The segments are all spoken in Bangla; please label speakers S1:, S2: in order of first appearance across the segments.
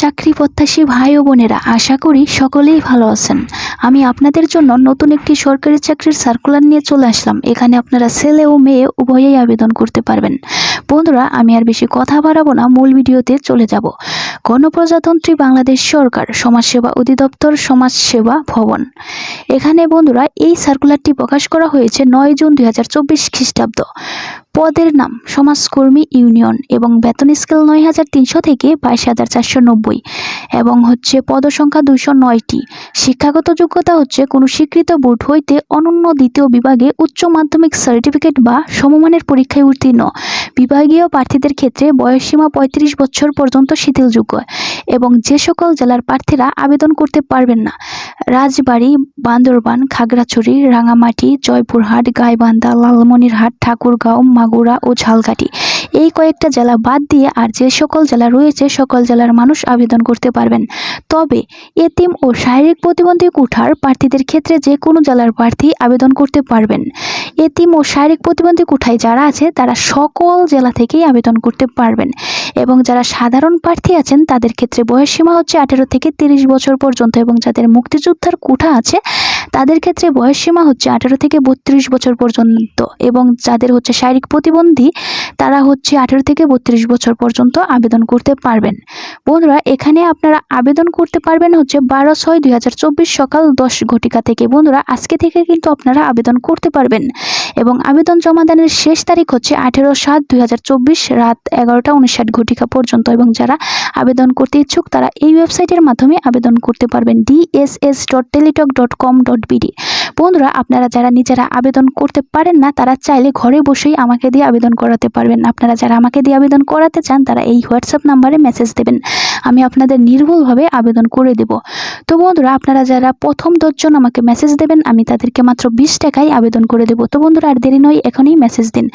S1: চাকরি প্রত্যাশী ভাই ও বোনেরা, আশা করি সকলেই ভালো আছেন। আমি আপনাদের জন্য নতুন একটি সরকারি চাকরির সার্কুলার নিয়ে চলে আসলাম। এখানে আপনারা ছেলে ও মেয়ে উভয়েই আবেদন করতে পারবেন। বন্ধুরা, আমি আর বেশি কথা বাড়াবো না, মূল ভিডিওতে চলে যাব। গণপ্রজাতন্ত্রী বাংলাদেশ সরকার, সমাজসেবা অধিদপ্তর, সমাজসেবা ভবন। এখানে বন্ধুরা, এই সার্কুলারটি প্রকাশ করা হয়েছে নয় জুন দুই হাজার চব্বিশ খ্রিস্টাব্দ। পদের নাম সমাজকর্মী ইউনিয়ন এবং বেতন স্কেল নয় হাজার তিনশো থেকে বাইশ হাজার চারশো নব্বই এবং হচ্ছে পদসংখ্যা দুশো নয়টি। শিক্ষাগত যোগ্যতা হচ্ছে কোনো স্বীকৃত বোর্ড হইতে অনন্য দ্বিতীয় বিভাগে উচ্চ মাধ্যমিক সার্টিফিকেট বা সমমানের পরীক্ষায় উত্তীর্ণ। বিভাগীয় প্রার্থীদের ক্ষেত্রে বয়সসীমা পঁয়ত্রিশ বছর পর্যন্ত শিথিলযোগ্য এবং যে সকল জেলার প্রার্থীরা আবেদন করতে পারবেন না। রাজবাড়ি, বান্দরবান, খাগড়াছড়ি, রাঙামাটি, জয়পুরহাট, গাইবান্ধা, লালমনিরহাট, ঠাকুরগাঁও মাগুরা ও ঝালকাঠি। এই কয়েকটা জেলা বাদ দিয়ে আর যে সকল জেলা রয়েছে, সকল জেলার মানুষ আবেদন করতে পারবেন। তবে এতিম ও শারীরিক প্রতিবন্ধী কুঠার প্রার্থীদের ক্ষেত্রে যে কোনো জেলার প্রার্থী আবেদন করতে পারবেন। এতিম ও শারীরিক প্রতিবন্ধী কুঠায় যারা আছে, তারা সকল জেলা থেকেই আবেদন করতে পারবেন। এবং যারা সাধারণ প্রার্থী আছেন, তাদের ক্ষেত্রে বয়স সীমা হচ্ছে আঠেরো থেকে তিরিশ বছর পর্যন্ত এবং যাদের মুক্তিযোদ্ধার কুঠা আছে, তাদের ক্ষেত্রে বয়স সীমা হচ্ছে আঠেরো থেকে বত্রিশ বছর পর্যন্ত। এবং যাদের হচ্ছে শারীরিক প্রতিবন্ধী তারা হচ্ছে আঠেরো থেকে বত্রিশ বছর পর্যন্ত আবেদন করতে পারবেন। বন্ধুরা, এখানে আপনারা আবেদন করতে পারবেন হচ্ছে বারো ছয় দুই সকাল দশ ঘটিকা থেকে। বন্ধুরা, আজকে থেকে কিন্তু আপনারা আবেদন করতে পারবেন। এবং আবেদন জমা দানের শেষ তারিখ হচ্ছে আঠেরো সাত দুই রাত এগারোটা উনষাট ঘটিকা পর্যন্ত। এবং যারা আবেদন করতে ইচ্ছুক, তারা এই ওয়েবসাইটের মাধ্যমে আবেদন করতে পারবেন DSS dot Teletalk dot com dot BD বন্ধুরা, আপনারা যারা নিজেরা আবেদন করতে পারেন না, তারা চাইলে ঘরে বসেই আমাকে দিয়ে আবেদন করাতে পারবেন। আপনারা যারা আমাকে দিয়ে আবেদন করাতে চান, তারা এই হোয়াটসঅ্যাপ নাম্বারে মেসেজ দেবেন। আমি আপনাদের নির্ভুলভাবে আবেদন করে দেব। তো বন্ধুরা, আপনারা যারা প্রথম দশজন আমাকে মেসেজ দেবেন, আমি তাদেরকে মাত্র বিশ টাকায় আবেদন করে দেবো। তো বন্ধুরা, আর দেরি নয়, এখনই মেসেজ দিন।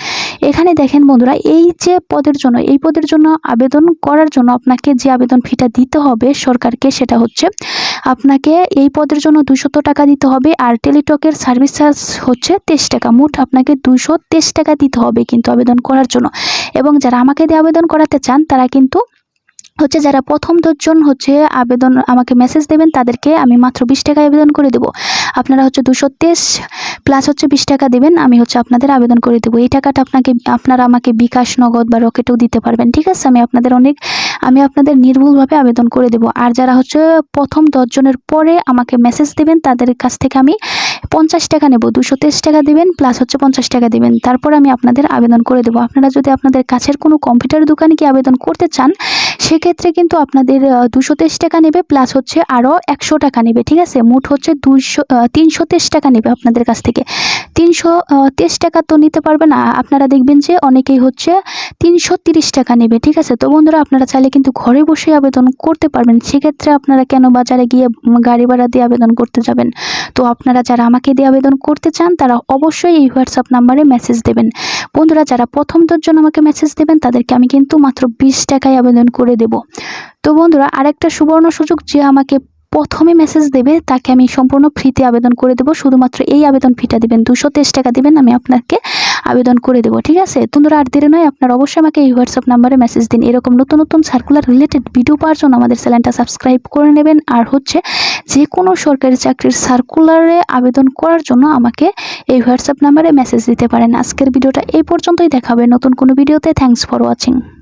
S1: এখানে দেখেন বন্ধুরা, এই যে পদের জন্য, এই পদের জন্য আবেদন করার জন্য আপনাকে যে আবেদন ফিটা দিতে হবে সরকারকে, সেটা হচ্ছে আপনাকে এই পদের জন্য দুশত টাকা দিতে হবে আর টেলিটকের সার্ভিস চার্জ হচ্ছে তেইশ টাকা। মোট আপনাকে দুশো টাকা দিতে হবে কিন্তু আবেদন করার জন্য। এবং যারা আমাকে দিয়ে আবেদন করাতে চান, তারা কিন্তু হচ্ছে যারা প্রথম দশজন হচ্ছে আবেদন আমাকে মেসেজ দেবেন, তাদেরকে আমি মাত্র বিশ টাকায় আবেদন করে দেবো। আপনারা হচ্ছে দুশো তেইশ প্লাস হচ্ছে বিশ টাকা দেবেন, আমি হচ্ছে আপনাদের আবেদন করে দেবো। এই টাকাটা আপনাকে, আপনারা আমাকে বিকাশ, নগদ বা রকেটেও দিতে পারবেন, ঠিক আছে? আমি আপনাদের অনেক, আমি আপনাদের নির্ভুলভাবে আবেদন করে দেবো। আর যারা হচ্ছে প্রথম দশজনের পরে আমাকে মেসেজ দেবেন, তাদের কাছ থেকে আমি পঞ্চাশ টাকা নেব। দুশো তেইশ টাকা দেবেন প্লাস হচ্ছে পঞ্চাশ টাকা দেবেন। তারপর আমি আপনাদের আবেদন করে দেবো। আপনারা যদি আপনাদের কাছের কোনো কম্পিউটার দোকানে কি আবেদন করতে চান, সেক্ষেত্রে কিন্তু আপনাদের দুশো তেইশ টাকা নেবে প্লাস হচ্ছে আরও একশো টাকা নেবে, ঠিক আছে? মোট হচ্ছে দুইশো তিনশো তেইশ টাকা নেবে আপনাদের কাছ থেকে। তিনশো তেইশ টাকা তো নিতে পারবে না আপনারা দেখবেন যে অনেকেই হচ্ছে তিনশো তিরিশ টাকা নেবে, ঠিক আছে? তো বন্ধুরা, আপনারা চাইলে কিন্তু ঘরে বসে আবেদন করতে পারবেন। সেক্ষেত্রে আপনারা কেন বাজারে গিয়ে গাড়ি ভাড়া দিয়ে আবেদন করতে যাবেন? তো আপনারা যারা আমাকে দিয়ে আবেদন করতে চান, তারা অবশ্যই এই হোয়াটসঅ্যাপ নাম্বারে মেসেজ দেবেন। বন্ধুরা, যারা প্রথম দশজন আমাকে মেসেজ দেবেন, তাদেরকে আমি কিন্তু মাত্র বিশ টাকায় আবেদন করে দেব। তো বন্ধুরা, আরেকটা সুবর্ণ সুযোগ যে আমাকে প্রথমে মেসেজ দেবে, তাকে আমি সম্পূর্ণ ফ্রিতে আবেদন করে দেবো। শুধুমাত্র এই আবেদন ফিটা দিবেন, দুশো তেইশ টাকা দেবেন, আমি আপনাকে আবেদন করে দেবো, ঠিক আছে? বন্ধুরা, আর দেরি নয়, আপনার অবশ্যই আমাকে এই হোয়াটসঅ্যাপ নাম্বারে মেসেজ দিন। এরকম নতুন নতুন সার্কুলার রিলেটেড ভিডিও পাওয়ার জন্য আমাদের চ্যানেলটা সাবস্ক্রাইব করে নেবেন। আর হচ্ছে যে কোনো সরকারি চাকরির সার্কুলারে আবেদন করার জন্য আমাকে এই হোয়াটসঅ্যাপ নাম্বারে মেসেজ দিতে পারেন। আজকের ভিডিওটা এই পর্যন্তই দেখাবে নতুন কোনো ভিডিওতে থ্যাংকস ফর ওয়াচিং